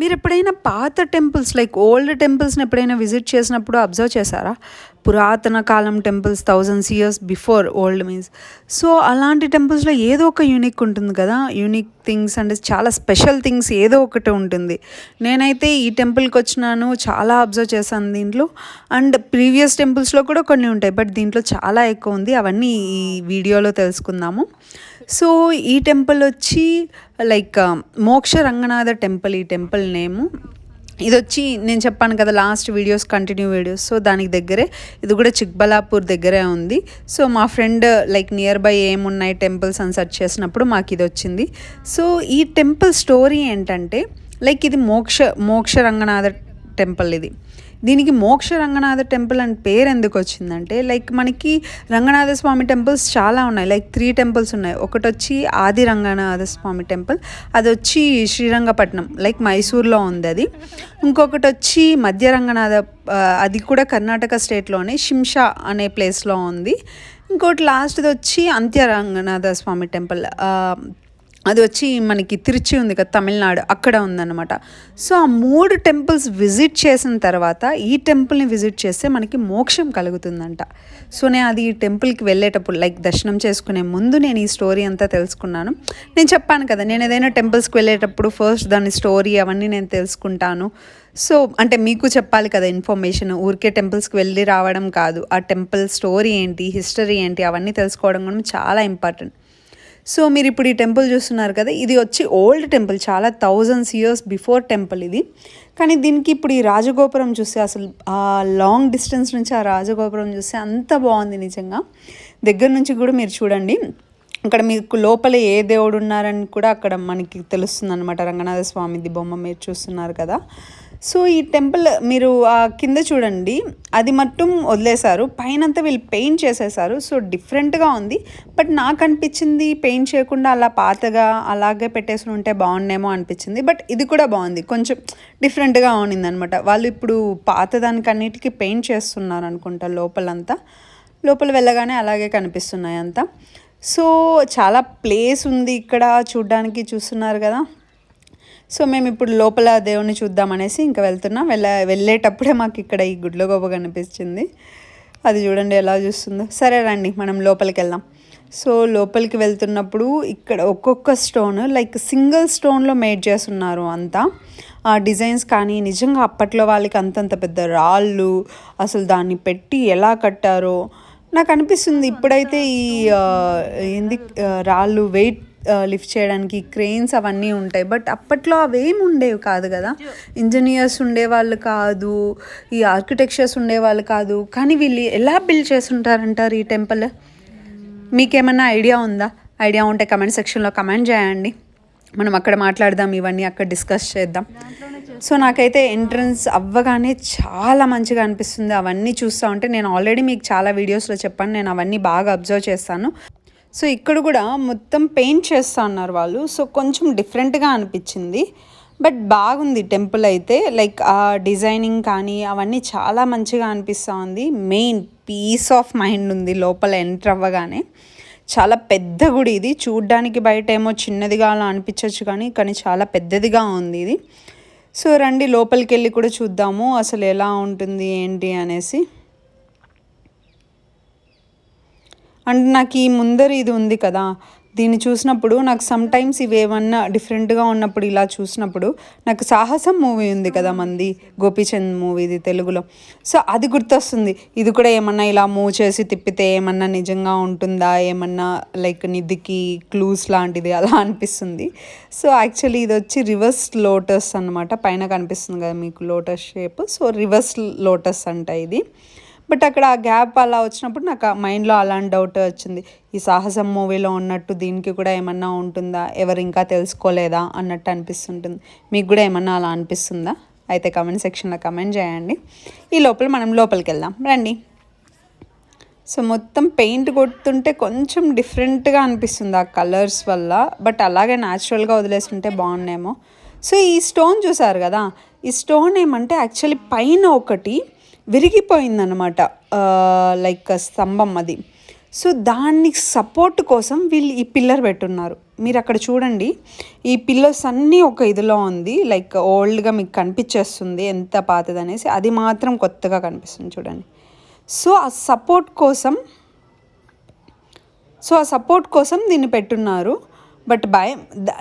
మీరు ఎప్పుడైనా పాత టెంపుల్స్ లైక్ ఓల్డ్ టెంపుల్స్ని ఎప్పుడైనా విజిట్ చేసినప్పుడు అబ్జర్వ్ చేశారా? పురాతన కాలం temples thousands years before old means. So అలాంటి టెంపుల్స్లో ఏదో ఒక యూనిక్ ఉంటుంది కదా? యూనిక్ థింగ్స్ అంటే చాలా స్పెషల్ థింగ్స్ ఏదో ఒకటి ఉంటుంది. నేనైతే ఈ టెంపుల్కి వచ్చినాను చాలా అబ్జర్వ్ చేశాను దీంట్లో. అండ్ ప్రీవియస్ టెంపుల్స్లో కూడా కొన్ని ఉంటాయి బట్ దీంట్లో చాలా ఎక్కువ ఉంది. అవన్నీ ఈ వీడియోలో తెలుసుకుందాము. సో ఈ టెంపుల్ వచ్చి లైక్ మోక్ష రంగనాథ టెంపుల్ ఈ టెంపుల్ నేము. ఇది వచ్చి నేను చెప్పాను కదా last videos continue videos. So దానికి దగ్గరే ఇది కూడా చిక్బలాపూర్ దగ్గరే ఉంది. సో మా ఫ్రెండ్ లైక్ నియర్ బై ఏమున్నాయి టెంపుల్స్ అని సెర్చ్ చేసినప్పుడు మాకు ఇది వచ్చింది. సో ఈ టెంపుల్ స్టోరీ ఏంటంటే లైక్ ఇది మోక్ష మోక్ష రంగనాథ టెంపుల్ ఇది. దీనికి మోక్ష రంగనాథ టెంపుల్ అని పేరు ఎందుకు వచ్చిందంటే లైక్ మనకి రంగనాథ స్వామి టెంపుల్స్ చాలా ఉన్నాయి. లైక్ త్రీ టెంపుల్స్ ఉన్నాయి. ఒకటి వచ్చి ఆది రంగనాథ స్వామి టెంపుల్ అది వచ్చి శ్రీరంగపట్నం లైక్ మైసూర్లో ఉంది అది. ఇంకొకటి వచ్చి మధ్య రంగనాథ అది కూడా కర్ణాటక స్టేట్లోనే షింషా అనే ప్లేస్లో ఉంది. ఇంకోటి లాస్ట్ది వచ్చి అంత్య రంగనాథ స్వామి టెంపుల్ అది వచ్చి మనకి తిరుచి ఉంది కదా తమిళనాడు అక్కడ ఉందన్నమాట. సో ఆ మూడు టెంపుల్స్ విజిట్ చేసిన తర్వాత ఈ టెంపుల్ని విజిట్ చేస్తే మనకి మోక్షం కలుగుతుందంట. సో నేను అది ఈ టెంపుల్కి వెళ్ళేటప్పుడు లైక్ దర్శనం చేసుకునే ముందు నేను ఈ స్టోరీ అంతా తెలుసుకున్నాను. నేను చెప్పాను కదా నేను ఏదైనా టెంపుల్స్కి వెళ్ళేటప్పుడు ఫస్ట్ దాని స్టోరీ అవన్నీ నేను తెలుసుకుంటాను. సో అంటే మీకు చెప్పాలి కదా ఇన్ఫర్మేషన్ ఊరికే టెంపుల్స్కి వెళ్ళి రావడం కాదు. ఆ టెంపుల్ స్టోరీ ఏంటి హిస్టరీ ఏంటి అవన్నీ తెలుసుకోవడం కూడా చాలా ఇంపార్టెంట్. సో మీరు ఇప్పుడు ఈ టెంపుల్ చూస్తున్నారు కదా ఇది వచ్చి ఓల్డ్ టెంపుల్ చాలా థౌజండ్స్ ఇయర్స్ బిఫోర్ టెంపుల్ ఇది. కానీ దీనికి ఇప్పుడు ఈ రాజగోపురం చూస్తే అసలు ఆ లాంగ్ డిస్టెన్స్ నుంచి ఆ రాజగోపురం చూస్తే అంత బాగుంది నిజంగా. దగ్గర నుంచి కూడా మీరు చూడండి. అక్కడ మీకు లోపల ఏ దేవుడు ఉన్నారని కూడా అక్కడ మనకి తెలుస్తుంది అనమాట రంగనాథ స్వామిది బొమ్మ మీరు చూస్తున్నారు కదా. సో ఈ టెంపుల్ మీరు ఆ కింద చూడండి. అది మొత్తం వదిలేశారు. పైనంతా వీళ్ళు పెయింట్ చేసేసారు సో డిఫరెంట్గా ఉంది. బట్ నాకు అనిపించింది పెయింట్ చేయకుండా అలా పాతగా అలాగే పెట్టేసి ఉంటే బాగుండేమో అనిపించింది. బట్ ఇది కూడా బాగుంది. కొంచెం డిఫరెంట్గా ఉన్నింది అనమాట వాళ్ళు ఇప్పుడు పాత పెయింట్ చేస్తున్నారు అనుకుంటా లోపలంతా. లోపల వెళ్ళగానే అలాగే కనిపిస్తున్నాయి అంతా సో చాలా ప్లేస్ ఉంది ఇక్కడ చూడ్డానికి చూస్తున్నారు కదా. సో మేము ఇప్పుడు లోపల దేవుణ్ణి చూద్దామనేసి ఇంకా వెళ్తున్నాం. వెళ్ళ వెళ్ళేటప్పుడే మాకు ఇక్కడ ఈ గుడ్లో గోప కనిపించింది. అది చూడండి ఎలా చూస్తుందో. సరే రండి మనం లోపలికి వెళ్దాం. సో లోపలికి వెళ్తున్నప్పుడు ఇక్కడ ఒక్కొక్క స్టోన్ లైక్ సింగిల్ స్టోన్లో మేడ్ చేస్తున్నారు అంతా. ఆ డిజైన్స్ కానీ నిజంగా అప్పట్లో వాళ్ళకి అంతంత పెద్ద రాళ్ళు అసలు దాన్ని పెట్టి ఎలా కట్టారో నాకు అనిపిస్తుంది. ఇప్పుడైతే ఈ ఏంది రాళ్ళు వెయిట్ లిఫ్ట్ చేయడానికి క్రెయిన్స్ అవన్నీ ఉంటాయి. బట్ అప్పట్లో అవేమి ఉండేవి కాదు కదా. ఇంజనీర్స్ ఉండేవాళ్ళు కాదు ఈ ఆర్కిటెక్చర్స్ ఉండేవాళ్ళు కాదు. కానీ వీళ్ళు ఎలా బిల్డ్ చేస్తుంటారంటారు ఈ టెంపుల్? మీకేమన్నా ఐడియా ఉందా? ఐడియా ఉంటే కమెంట్ సెక్షన్లో కమెంట్ చేయండి. మనం అక్కడ మాట్లాడదాం ఇవన్నీ అక్కడ డిస్కస్ చేద్దాం. సో నాకైతే ఎంట్రన్స్ అవ్వగానే చాలా మంచిగా అనిపిస్తుంది. అవన్నీ చూస్తూ ఉంటే నేను ఆల్రెడీ మీకు చాలా వీడియోస్లో చెప్పాను. నేను అవన్నీ బాగా అబ్జర్వ్ చేస్తాను. సో ఇక్కడ కూడా మొత్తం పెయింట్ చేస్తా ఉన్నారు వాళ్ళు. సో కొంచెం డిఫరెంట్గా అనిపించింది. బట్ బాగుంది టెంపుల్ అయితే. లైక్ ఆ డిజైనింగ్ కానీ అవన్నీ చాలా మంచిగా అనిపిస్తూ ఉంది. మెయిన్ పీస్ ఆఫ్ మైండ్ ఉంది లోపల ఎంటర్ అవ్వగానే. చాలా పెద్ద గుడి ఇది. చూడ్డానికి బయట ఏమో చిన్నదిగా అలా అనిపించవచ్చు కానీ కానీ చాలా పెద్దదిగా ఉంది ఇది. సో రండి లోపలికి వెళ్ళి కూడా చూద్దాము. అసలు ఎలా ఉంటుంది ఏంటి అనేసి. అండ్ నాకు ఈ ముందర ఇది ఉంది కదా దీన్ని చూసినప్పుడు నాకు సమ్ టైమ్స్ ఇవి ఏమన్నా డిఫరెంట్గా ఉన్నప్పుడు ఇలా చూసినప్పుడు నాకు సాహసం మూవీ ఉంది కదా మంది గోపీచంద్ మూవీది తెలుగులో. సో అది గుర్తొస్తుంది. ఇది కూడా ఏమన్నా ఇలా మూవ్ చేసి తిప్పితే ఏమన్నా నిజంగా ఉంటుందా ఏమన్నా లైక్ నిధికి క్లూస్ లాంటిది అలా అనిపిస్తుంది. సో యాక్చువల్లీ ఇది వచ్చి రివర్స్ లోటస్ అనమాట పైన కనిపిస్తుంది కదా మీకు lotus shape so reverse lotus అంట ఇది. బట్ అక్కడ ఆ గ్యాప్ అలా వచ్చినప్పుడు నాకు మైండ్లో అలాంటి డౌట్ వచ్చింది. ఈ సాహసం మూవీలో ఉన్నట్టు దీనికి కూడా ఏమన్నా ఉంటుందా? ఎవరు ఇంకా తెలుసుకోలేదా? అన్నట్టు అనిపిస్తుంటుంది. మీకు కూడా ఏమన్నా అలా అనిపిస్తుందా? అయితే కమెంట్ సెక్షన్లో కమెంట్ చేయండి. ఈ లోపల మనం లోపలికి వెళ్దాం. రండి. సో మొత్తం పెయింట్ కొడుతుంటే కొంచెం డిఫరెంట్గా అనిపిస్తుంది ఆ కలర్స్ వల్ల. బట్ అలాగే న్యాచురల్గా వదిలేస్తుంటే బాగున్నాయేమో సో ఈ స్టోన్ చూసారు కదా? ఈ స్టోన్ ఏమంటే యాక్చువల్లీ పైన ఒకటి విరిగిపోయిందనమాట లైక్ స్తంభం అది. సో దాన్ని సపోర్ట్ కోసం వీళ్ళు ఈ పిల్లర్ పెట్టున్నారు. మీరు అక్కడ చూడండి ఈ పిల్లర్స్ అన్నీ ఒక ఇదిలో ఉంది లైక్ ఓల్డ్గా మీకు కనిపించేస్తుంది ఎంత పాతది అనేసి అది మాత్రం కొత్తగా కనిపిస్తుంది చూడండి. సో ఆ సపోర్ట్ కోసం సో ఆ సపోర్ట్ కోసం దీన్ని పెట్టున్నారు. బట్ భయం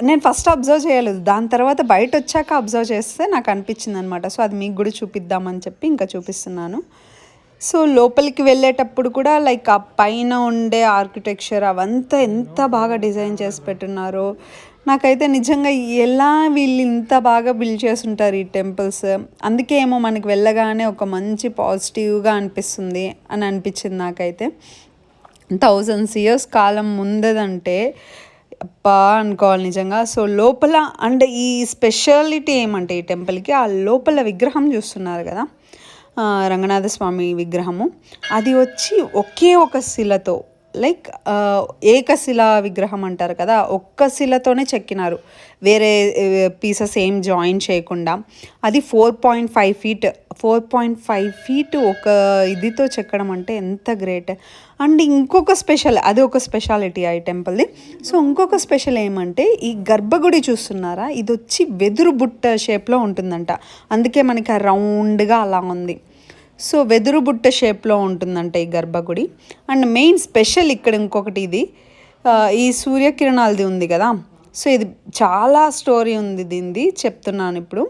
నేను ఫస్ట్ అబ్జర్వ్ చేయలేదు. దాని తర్వాత బయట వచ్చాక అబ్జర్వ్ చేస్తే నాకు అనిపించింది అనమాట సో అది మీకు కూడా చూపిద్దామని చెప్పి ఇంకా చూపిస్తున్నాను. సో లోపలికి వెళ్ళేటప్పుడు కూడా లైక్ ఆ పైన ఉండే ఆర్కిటెక్చర్ అవంతా ఎంత బాగా డిజైన్ చేసి పెట్టున్నారో. నాకైతే నిజంగా ఎలా వీళ్ళు ఇంత బాగా బిల్డ్ చేస్తుంటారు ఈ టెంపుల్స్. అందుకే ఏమో మనకి వెళ్ళగానే ఒక మంచి పాజిటివ్గా అనిపిస్తుంది అని అనిపించింది నాకైతే. థౌజండ్స్ ఇయర్స్ కాలం ముందదంటే అబ్బా అనుకోవాలి నిజంగా. సో లోపల అండ్ ఈ స్పెషాలిటీ ఏమంటే ఈ టెంపుల్కి ఆ లోపల విగ్రహం చూస్తున్నారు కదా. రంగనాథ స్వామి విగ్రహము. అది వచ్చి ఒకే ఒక శిలతో లైక్ ఏకశిల విగ్రహం అంటారు కదా ఒక్క శిలతోనే చెక్కినారు. వేరే పీసెస్ ఏం జాయిన్ చేయకుండా. అది four point five feet four point five feet ఒక ఇదితో చెక్కడం అంటే ఎంత గ్రేట్. అండ్ ఇంకొక స్పెషల్ అది ఒక స్పెషాలిటీ ఆ టెంపుల్ది. సో ఇంకొక స్పెషల్ ఏమంటే ఈ గర్భగుడి చూస్తున్నారా? ఇది వచ్చి వెదురు బుట్ట షేప్లో ఉంటుందంట. అందుకే మనకి ఆ రౌండ్గా అలా ఉంది. సో వెదురు బుట్ట షేప్లో ఉంటుందంట ఈ గర్భగుడి. అండ్ మెయిన్ స్పెషల్ ఇక్కడ ఇంకొకటి ఇది. ఈ సూర్యకిరణాలది ఉంది కదా. సో ఇది చాలా స్టోరీ ఉంది దీనిది. చెప్తున్నాను ఇప్పుడు.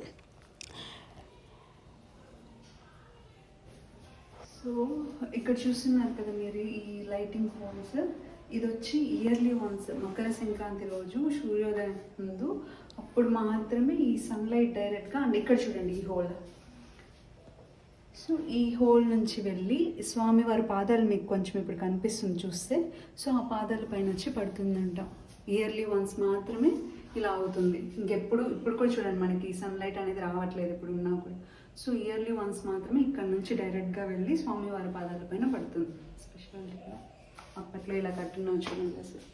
సో ఇక్కడ చూస్తున్నారు కదా మీరు ఈ లైటింగ్ పోల్స్ ఇది వచ్చి ఇయర్లీ వన్స్ మకర సంక్రాంతి రోజు సూర్యోదయం ముందు. అప్పుడు మాత్రమే ఈ సన్లైట్ డైరెక్ట్గా అండ్ ఇక్కడ చూడండి ఈ హోల్. సో ఈ హోల్ నుంచి వెళ్ళి స్వామివారి పాదాలు మీకు కొంచెం ఇప్పుడు కనిపిస్తుంది చూస్తే సో ఆ పాదాల పైన వచ్చి పడుతుందంట. ఇయర్లీ వన్స్ మాత్రమే ఇలా అవుతుంది. ఇంకెప్పుడు ఇప్పుడు కూడా చూడండి మనకి సన్లైట్ అనేది రావట్లేదు ఇప్పుడు ఉన్నా కూడా. సో ఇయర్లీ వన్స్ మాత్రమే ఇక్కడ నుంచి డైరెక్ట్గా వెళ్ళి స్వామివారి పాదాల పైన పడుతుంది. స్పెషాలిటీగా అప్పట్లో ఇలా కట్టున్నాం చూడండి అసలు.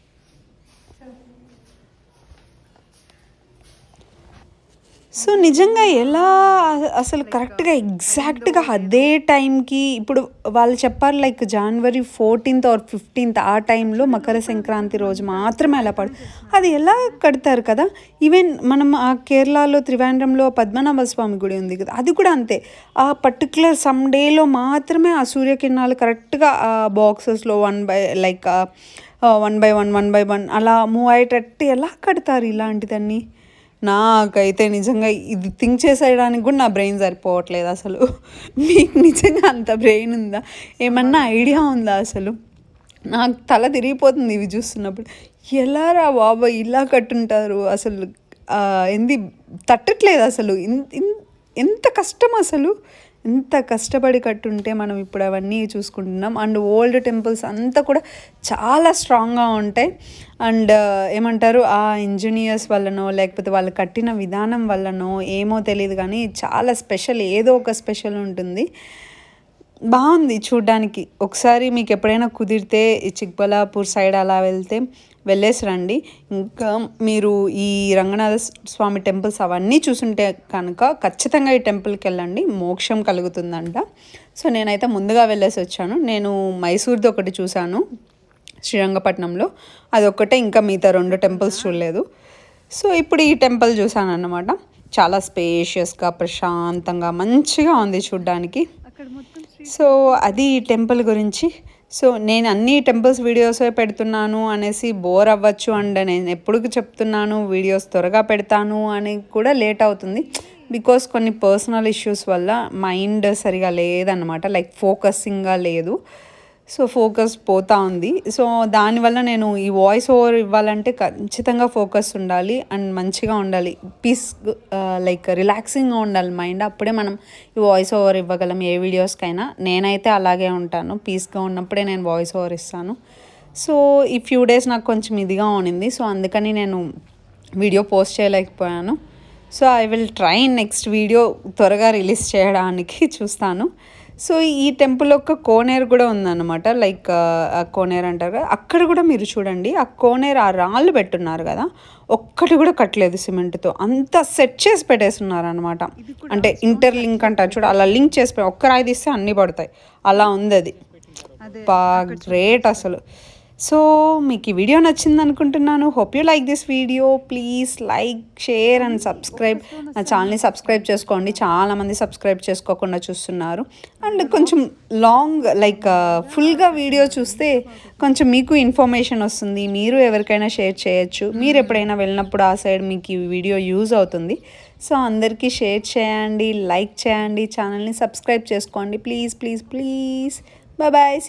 సో నిజంగా ఎలా అసలు కరెక్ట్గా ఎగ్జాక్ట్గా అదే టైంకి ఇప్పుడు వాళ్ళు చెప్పారు like January fourteenth or fifteenth ఆ టైంలో మకర సంక్రాంతి రోజు మాత్రమే అలా పడు అది ఎలా కడతారు కదా? ఈవెన్ మనం ఆ కేరళలో త్రివేంద్రంలో పద్మనాభ స్వామి గుడి ఉంది కదా అది కూడా అంతే. ఆ పర్టికులర్ సమ్ డేలో మాత్రమే ఆ సూర్యకిరణాలు కరెక్ట్గా ఆ బాక్సెస్లో one by like one by one one by one అలా మూవ్ అయ్యేటట్టు ఎలా కడతారు ఇలాంటిదన్నీ? నాకైతే నిజంగా ఇది థింక్ చేసేయడానికి కూడా నా బ్రెయిన్ సరిపోవట్లేదు అసలు. మీకు నిజంగా అంత బ్రెయిన్ ఉందా? ఏమన్నా ఐడియా ఉందా అసలు? నాకు తల తిరిగిపోతుంది ఇవి చూస్తున్నప్పుడు. ఎలా రా బాబా ఇలా కట్టుంటారు అసలు. ఎంది ఏంది? తట్టట్లేదు అసలు. ఇన్- ఇన్- ఎంత కష్టం అసలు? ఎంత కష్టపడి కట్టుంటే మనం ఇప్పుడు అవన్నీ చూసుకుంటున్నాం. అండ్ ఓల్డ్ టెంపుల్స్ అంతా కూడా చాలా స్ట్రాంగ్గా ఉంటాయి. అండ్ ఏమంటారు ఆ ఇంజనీర్స్ వల్లనో లేకపోతే వాళ్ళు కట్టిన విధానం వల్లనో ఏమో తెలియదు కానీ చాలా స్పెషల్ ఏదో ఒక స్పెషల్ ఉంటుంది. బాగుంది చూడ్డానికి. ఒకసారి మీకు ఎప్పుడైనా కుదిరితే ఈ చిక్బలాపూర్ సైడ్ అలా వెళ్తే వెళ్ళేసి రండి ఇంకా మీరు ఈ రంగనాథ స్వామి టెంపుల్స్ అవన్నీ చూసుంటే కనుక ఖచ్చితంగా ఈ టెంపుల్కి వెళ్ళండి. మోక్షం కలుగుతుందంట. సో నేనైతే ముందుగా వెళ్ళేసి వచ్చాను. నేను మైసూర్ది ఒకటి చూశాను శ్రీరంగపట్నంలో. అదొక్కటే ఇంకా మిగతా రెండు టెంపుల్స్ చూడలేదు. సో ఇప్పుడు ఈ టెంపుల్ చూసాను అన్నమాట చాలా స్పేషియస్గా ప్రశాంతంగా మంచిగా ఉంది చూడ్డానికి. సో అది ఈ టెంపుల్ గురించి సో నేను అన్ని టెంపుల్స్ వీడియోస్ పెడుతున్నాను అనేసి బోర్ అవ్వచ్చు అండ్ నేను ఎప్పుడు చెప్తున్నాను వీడియోస్ త్వరగా పెడతాను అని కూడా లేట్ అవుతుంది. బికాస్ కొన్ని పర్సనల్ ఇష్యూస్ వల్ల మైండ్ సరిగా లేదన్నమాట. లైక్ ఫోకసింగ్గా లేదు. సో ఫోకస్ పోతా ఉంది. సో దానివల్ల నేను ఈ వాయిస్ ఓవర్ ఇవ్వాలంటే ఖచ్చితంగా ఫోకస్ ఉండాలి అండ్ మంచిగా ఉండాలి. పీస్ లైక్ రిలాక్సింగ్గా ఉండాలి మైండ్ అప్పుడే మనం ఈ వాయిస్ ఓవర్ ఇవ్వగలం ఏ వీడియోస్కైనా. నేనైతే అలాగే ఉంటాను. పీస్గా ఉన్నప్పుడే నేను వాయిస్ ఓవర్ ఇస్తాను. సో ఈ ఫ్యూ డేస్ నాకు కొంచెం ఇదిగా ఉన్నింది. సో అందుకని నేను వీడియో పోస్ట్ చేయలేకపోయాను. So I will try next video త్వరగా రిలీజ్ చేయడానికి చూస్తాను. సో ఈ టెంపుల్ యొక్క కోనేరు కూడా ఉందన్నమాట. లైక్ ఆ కోనేరు అంటారు కదా. అక్కడ కూడా మీరు చూడండి ఆ కోనేరు ఆ రాళ్ళు పెట్టున్నారు కదా. ఒక్కటి కూడా కట్టలేదు సిమెంట్తో. అంత సెట్ చేసి పెట్టేస్తున్నారు అనమాట అంటే ఇంటర్ లింక్ అంటారు చూడ అలా లింక్ చేసి ఒక్క రాయి తీస్తే అన్నీ పడతాయి. అలా ఉంది అది. గ్రేట్ అసలు. సో మీకు ఈ వీడియో నచ్చింది అనుకుంటున్నాను hope you like this video please like share and subscribe నా ఛానల్ని సబ్స్క్రైబ్ చేసుకోండి. చాలామంది సబ్స్క్రైబ్ చేసుకోకుండా చూస్తున్నారు. అండ్ కొంచెం లాంగ్ లైక్ ఫుల్గా వీడియో చూస్తే కొంచెం మీకు ఇన్ఫర్మేషన్ వస్తుంది. మీరు ఎవరికైనా షేర్ చేయొచ్చు. మీరు ఎప్పుడైనా వెళ్ళినప్పుడు ఆ సైడ్ మీకు ఈ వీడియో యూజ్ అవుతుంది. సో అందరికీ షేర్ చేయండి లైక్ చేయండి ఛానల్ని సబ్స్క్రైబ్ చేసుకోండి. Please please please bye bye